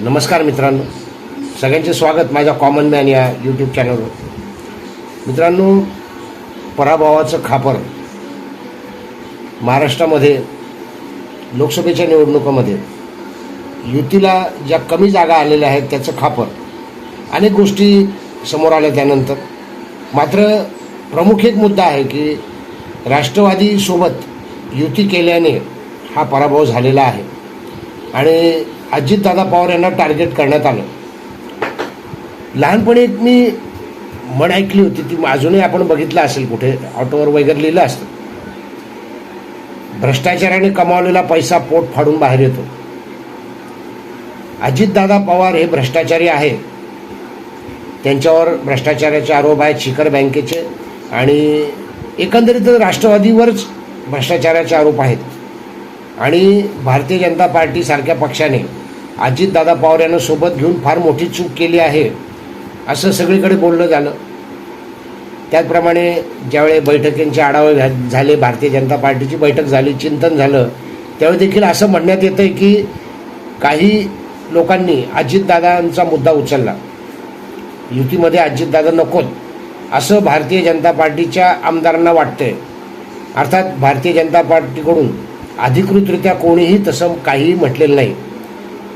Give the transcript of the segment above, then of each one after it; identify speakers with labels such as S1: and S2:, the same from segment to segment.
S1: नमस्कार मित्रांनो. सगळ्यांचे स्वागत माझ्या कॉमन मॅन या यूट्यूब चॅनलवर मित्रांनो पराभवाचं खापर महाराष्ट्रामध्ये लोकसभेच्या निवडणुकामध्ये युतीला ज्या कमी जागा आलेल्या आहेत त्याचं खापर अनेक गोष्टी समोर आल्या त्यानंतर. मात्र प्रमुख एक मुद्दा आहे की राष्ट्रवादीसोबत युती केल्याने हा पराभव झालेला आहे. आणि अजितदादा पवार यांना टार्गेट करण्यात आलं. लहानपणी एक मी म्हण ऐकली होती ती अजूनही आपण बघितलं असेल कुठे ऑटोवर वगैरे लिहिलं असतं. भ्रष्टाचाराने कमावलेला पैसा पोट फाडून बाहेर येतो. अजितदादा पवार हे भ्रष्टाचारी आहे त्यांच्यावर भ्रष्टाचाराचे आरोप आहेत शिखर बँकेचे आणि एकंदरीत राष्ट्रवादीवरच भ्रष्टाचाराचे आरोप आहेत. आणि भारतीय जनता पार्टीसारख्या पक्षाने अजितदादा पवार यांना सोबत घेऊन फार मोठी चूक केली आहे असं सगळीकडे बोललं झालं. त्याचप्रमाणे ज्यावेळी बैठकींचे आढावे झाले भारतीय जनता पार्टीची बैठक झाली चिंतन झालं त्यावेळी देखील असं म्हणण्यात येतं आहे की काही लोकांनी अजितदादांचा मुद्दा उचलला. युतीमध्ये अजितदादा नकोत असं भारतीय जनता पार्टीच्या आमदारांना वाटतंय. अर्थात भारतीय जनता पार्टीकडून अधिकृतरित्या कोणीही तसं काहीही म्हटलेलं नाही.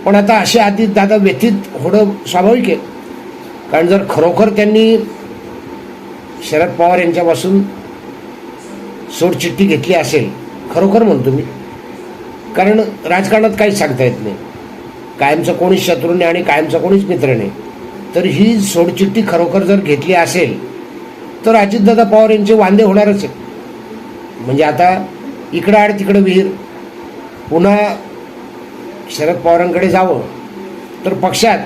S1: पण आता असे दादा व्यथित होणं स्वाभाविक आहे. कारण जर खरोखर त्यांनी शरद पवार यांच्यापासून सोडचिठ्ठी घेतली असेल खरोखर म्हणतो मी. कारण राजकारणात काहीच सांगता येत नाही. कायमचं कोणीच शत्रू नाही आणि कायमचं कोणीच मित्र नाही. तर ही सोडचिठ्ठी खरोखर जर घेतली असेल तर अजितदादा पवार यांचे वांदे होणारच आहेत. म्हणजे आता इकडं आड तिकडं विहीर पुन्हा शरद पवारांकडे जावं. तर पक्षात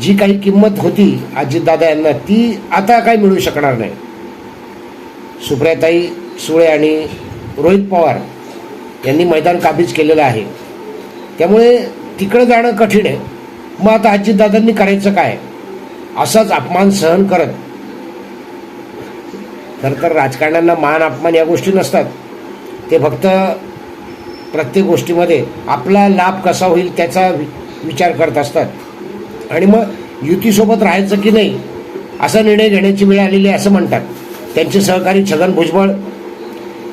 S1: जी काही किंमत होती अजितदादा यांना ती आता काही मिळू शकणार नाही. सुप्रियाताई सुळे आणि रोहित पवार यांनी मैदान काबीज केलेलं आहे. त्यामुळे तिकडं जाणं कठीण आहे. मग आता अजितदादांनी करायचं काय? असाच अपमान सहन करत. खरं तर राजकारण्यांना मान अपमान या गोष्टी नसतात. ते फक्त प्रत्येक गोष्टीमध्ये आपला लाभ कसा होईल त्याचा वि- विचार करत असतात. आणि मग युतीसोबत राहायचं की नाही असा निर्णय घेण्याची वेळ आलेली आहे असं म्हणतात. त्यांचे सहकारी छगन भुजबळ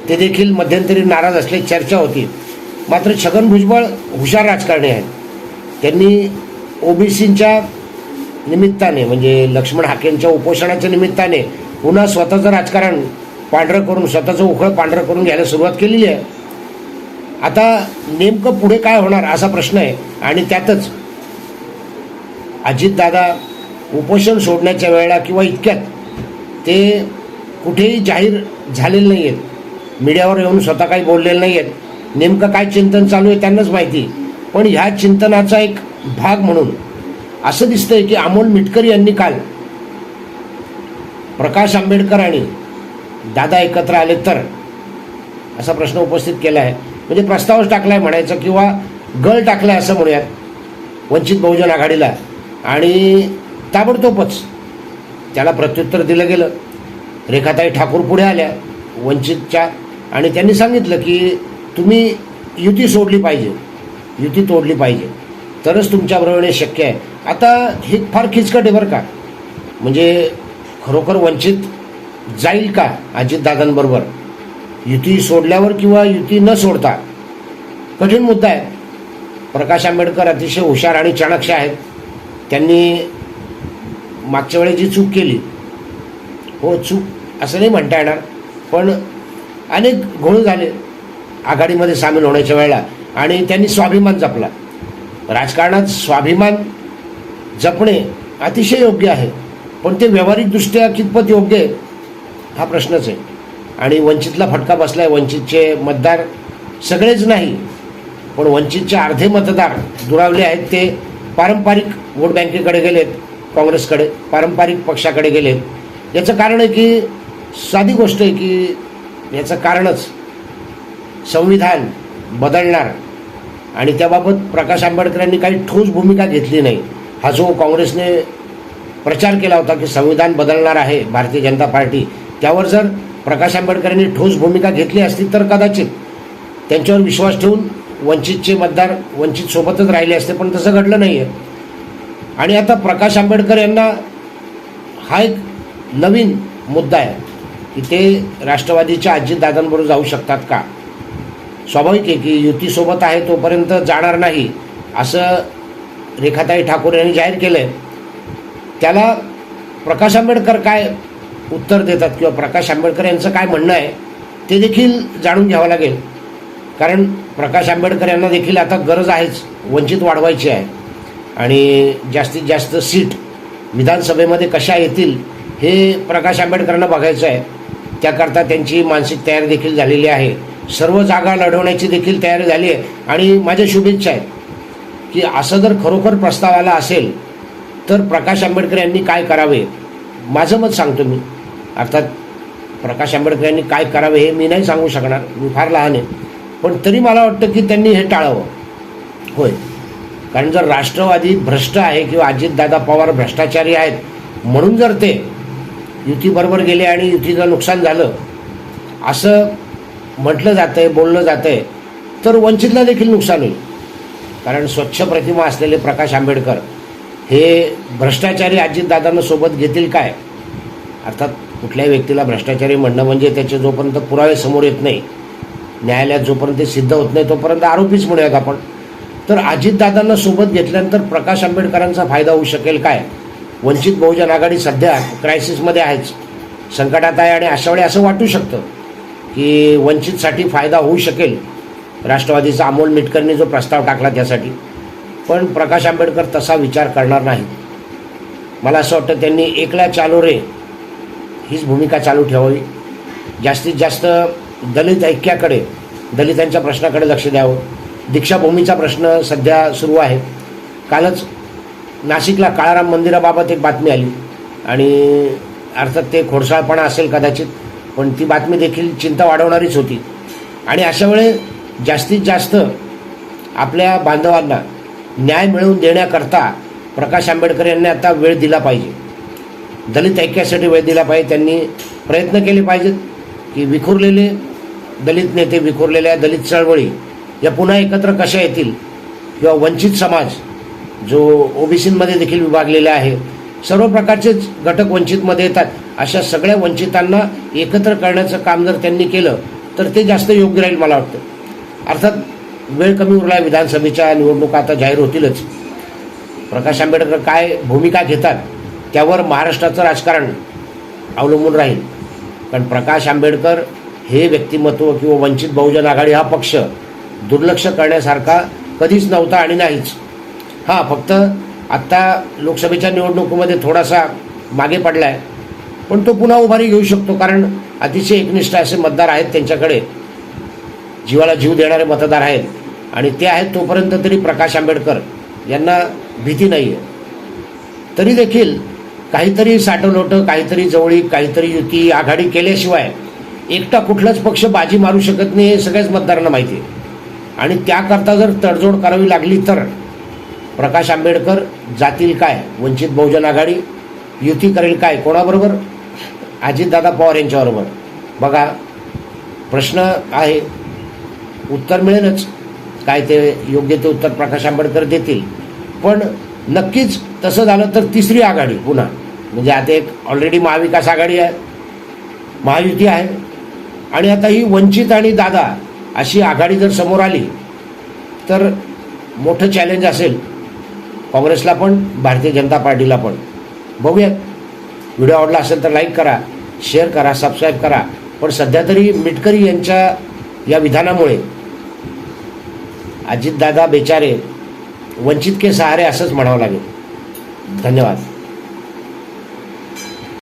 S1: ते देखील मध्यंतरी नाराज असल्याची चर्चा होती. मात्र छगन भुजबळ हुशार राजकारणी आहेत. त्यांनी ओबीसींच्या निमित्ताने म्हणजे लक्ष्मण हाकेंच्या उपोषणाच्या निमित्ताने पुन्हा स्वतःचं राजकारण पांढरं करून स्वतःचं उखळ पांढरं करून घ्यायला सुरुवात केलेली आहे. आता नेमकं पुढे काय होणार असा प्रश्न आहे. आणि त्यातच अजितदादा उपोषण सोडण्याच्या वेळेला किंवा इतक्यात ते कुठेही जाहीर झालेले नाही आहेत मीडियावर येऊन स्वतः काही बोललेले नाही आहेत नेमकं काय चिंतन चालू आहे त्यांनाच माहिती पण ह्या चिंतनाचा एक भाग म्हणून असं दिसतंय की अमोल मिटकर यांनी काल प्रकाश आंबेडकर आणि दादा एकत्र आले तर असा प्रश्न उपस्थित केला आहे. म्हणजे प्रस्तावच टाकलाय म्हणायचं किंवा गळ टाकलाय असं म्हणूयात. वंचित बहुजन आघाडीला. आणि ताबडतोबच त्याला प्रत्युत्तर दिलं गेलं. रेखाताई ठाकूर पुढे आल्या वंचितच्या. आणि त्यांनी सांगितलं की तुम्ही युती सोडली पाहिजे. युती तोडली पाहिजे. तरच तुमच्याबरोबर हे शक्य आहे. आता हे फार खिचकट आहे बरं का. म्हणजे खरोखर वंचित जाईल का अजितदादांबरोबर? युती सोडल्यावर किंवा युती न सोडता कठीण मुद्दा आहे. प्रकाश आंबेडकर अतिशय हुशार आणि चाणक्य आहेत. त्यांनी मागच्या वेळी जी चूक केली हो चूक असं नाही म्हणता येणार पण अनेक घोळ झाले आघाडीमध्ये सामील होण्याच्या वेळेला आणि त्यांनी स्वाभिमान जपला. राजकारणात स्वाभिमान जपणे अतिशय योग्य आहे पण ते व्यावहारिकदृष्ट्या कितपत योग्य आहे हा प्रश्नच आहे. आणि वंचितला फटका बसलाय वंचितचे मतदार सगळेच नाही पण वंचितचे अर्धे मतदार दुरावले आहेत ते पारंपरिक वोट बँकेकडे गेलेत काँग्रेसकडे पारंपरिक पक्षाकडे गेलेत. याचं कारण आहे की साधी गोष्ट आहे की याचं कारणच संविधान बदलणार आणि त्याबाबत प्रकाश आंबेडकरांनी काही ठोस भूमिका घेतली नाही. हा जो काँग्रेसने प्रचार केला होता की संविधान बदलणार आहे भारतीय जनता पार्टी त्यावर जर प्रकाश आंबेडकरांनी ठोस भूमिका घेतली असती तर कदाचित त्यांच्यावर विश्वास ठेवून वंचितचे मतदार वंचित सोबतच राहिले असते पण तसं घडलं नाही आहे आणि आता प्रकाश आंबेडकर यांना हा एक नवीन मुद्दा आहे की ते राष्ट्रवादीच्या अजितदादांबरोबर जाऊ शकतात का? स्वाभाविक आहे की युतीसोबत आहे तोपर्यंत जाणार नाही असं रेखाताई ठाकूर यांनी जाहीर केलं आहे त्याला प्रकाश आंबेडकर काय उत्तर देतात किंवा प्रकाश आंबेडकर यांचं काय म्हणणं आहे ते देखील जाणून घ्यावं लागेल. कारण प्रकाश आंबेडकर यांना देखील आता गरज आहेच वंचित वाढवायची आहे. आणि जास्तीत जास्त सीट विधानसभेमध्ये कशा येतील हे प्रकाश आंबेडकरांना बघायचं आहे. त्याकरता त्यांची मानसिक तयारी देखील झालेली आहे. सर्व जागा लढवण्याची देखील तयारी झाली आहे. आणि माझ्या शुभेच्छा आहेत की असं जर खरोखर प्रस्ताव आला असेल तर प्रकाश आंबेडकर यांनी काय करावे? माझं मत सांगतो मी. अर्थात प्रकाश आंबेडकर यांनी काय करावे हे मी नाही सांगू शकणार. मी फार लहान आहे. पण तरी मला वाटतं की त्यांनी हे टाळावं. होय. कारण जर राष्ट्रवादी भ्रष्ट आहे किंवा अजितदादा पवार भ्रष्टाचारी आहेत म्हणून जर ते युतीबरोबर गेले आणि युतीचं नुकसान झालं असं म्हटलं जातं आहे बोललं जातं आहे तर वंचितला देखील नुकसान होईल. कारण स्वच्छ प्रतिमा असलेले प्रकाश आंबेडकर हे भ्रष्टाचारी अजितदादांना सोबत घेतील काय? अर्थात कुठल्याही व्यक्तीला भ्रष्टाचारी म्हणणं म्हणजे त्याचे जोपर्यंत पुरावे समोर येत नाही न्यायालयात जोपर्यंत ते सिद्ध होत नाही तोपर्यंत आरोपीच म्हणूयात आपण. तर अजितदादांना सोबत घेतल्यानंतर प्रकाश आंबेडकरांचा फायदा होऊ शकेल काय? वंचित बहुजन आघाडी सध्या क्रायसिसमध्ये आहेच. संकटात आहे आणि अशा वेळी असं वाटू शकतं की वंचितसाठी फायदा होऊ शकेल. राष्ट्रवादीचा अमोल मिटकरनी जो प्रस्ताव टाकला त्यासाठी. पण प्रकाश आंबेडकर तसा विचार करणार नाही मला असं वाटतं त्यांनी एकला चालू रे हीच भूमिका चालू ठेवावी. जास्तीत जास्त दलित ऐक्याकडे दलितांच्या प्रश्नाकडे लक्ष द्यावं. दीक्षाभूमीचा प्रश्न सध्या सुरू आहे. कालच नाशिकला काळाराम मंदिराबाबत एक बातमी आली. आणि अर्थात ते खोडसाळपणा असेल कदाचित पण ती बातमी देखील चिंता वाढवणारीच होती. आणि अशा वेळे जास्तीत जास्त आपल्या बांधवांना न्याय मिळवून देण्याकरता प्रकाश आंबेडकर यांनी आता वेळ दिला पाहिजे. दलित ऐक्यासाठी वेळ दिला पाहिजे. त्यांनी प्रयत्न केले पाहिजेत की विखुरलेले दलित नेते विखुरलेल्या दलित चळवळी या पुन्हा एकत्र कशा येतील? किंवा वंचित समाज जो ओबीसीमध्ये देखील विभागलेला आहे सर्व प्रकारचेच घटक वंचितमध्ये येतात. अशा सगळ्या वंचितांना एकत्र करण्याचं काम जर त्यांनी केलं तर ते जास्त योग्य राहील मला वाटतं. अर्थात वेळ कमी उरला विधानसभेच्या निवडणुका आता जाहीर होतीलच. प्रकाश आंबेडकर काय भूमिका घेतात? त्यावर महाराष्ट्राचं राजकारण अवलंबून राहील. कारण प्रकाश आंबेडकर हे व्यक्तिमत्व किंवा वंचित बहुजन आघाडी हा पक्ष दुर्लक्ष करण्यासारखा कधीच नव्हता आणि नाहीच. हां फक्त आत्ता लोकसभेच्या निवडणुकीमध्ये थोडासा मागे पडला आहे पण तो पुन्हा उभारी घेऊ शकतो कारण अतिशय एकनिष्ठ असे मतदार आहेत त्यांच्याकडे. जीवाला जीव देणारे मतदार आहेत. आणि ते आहेत तोपर्यंत तरी प्रकाश आंबेडकर. यांना भीती नाही आहे तरी देखील काहीतरी साठवलोटं काहीतरी जवळी काहीतरी युती आघाडी केल्याशिवाय एकटा कुठलाच पक्ष बाजी मारू शकत नाही हे सगळ्याच मतदारांना माहिती आहे. आणि त्याकरता जर तडजोड करावी लागली तर प्रकाश आंबेडकर जातील काय? वंचित बहुजन आघाडी युती करेल काय? कोणाबरोबर? अजितदादा पवार यांच्याबरोबर. बघा प्रश्न आहे. उत्तर मिळेलच. काय ते योग्य ते उत्तर प्रकाश आंबेडकर देतील. पण नक्कीच तसं झालं तर तिसरी आघाडी पुन्हा. म्हणजे आता एक ऑलरेडी महाविकास आघाडी आहे महायुती आहे. आणि आता ही वंचित आणि दादा अशी आघाडी जर समोर आली तर मोठं चॅलेंज असेल. काँग्रेसला पण भारतीय जनता पार्टीला पण. बघूयात. व्हिडिओ आवडला असेल तर लाईक करा शेअर करा सबस्क्राईब करा. पण सध्या तरी मिटकरी यांच्या या विधानामुळे अजितदादा बेचारे वंचित के सहारे असंच म्हणावं लागेल. धन्यवाद.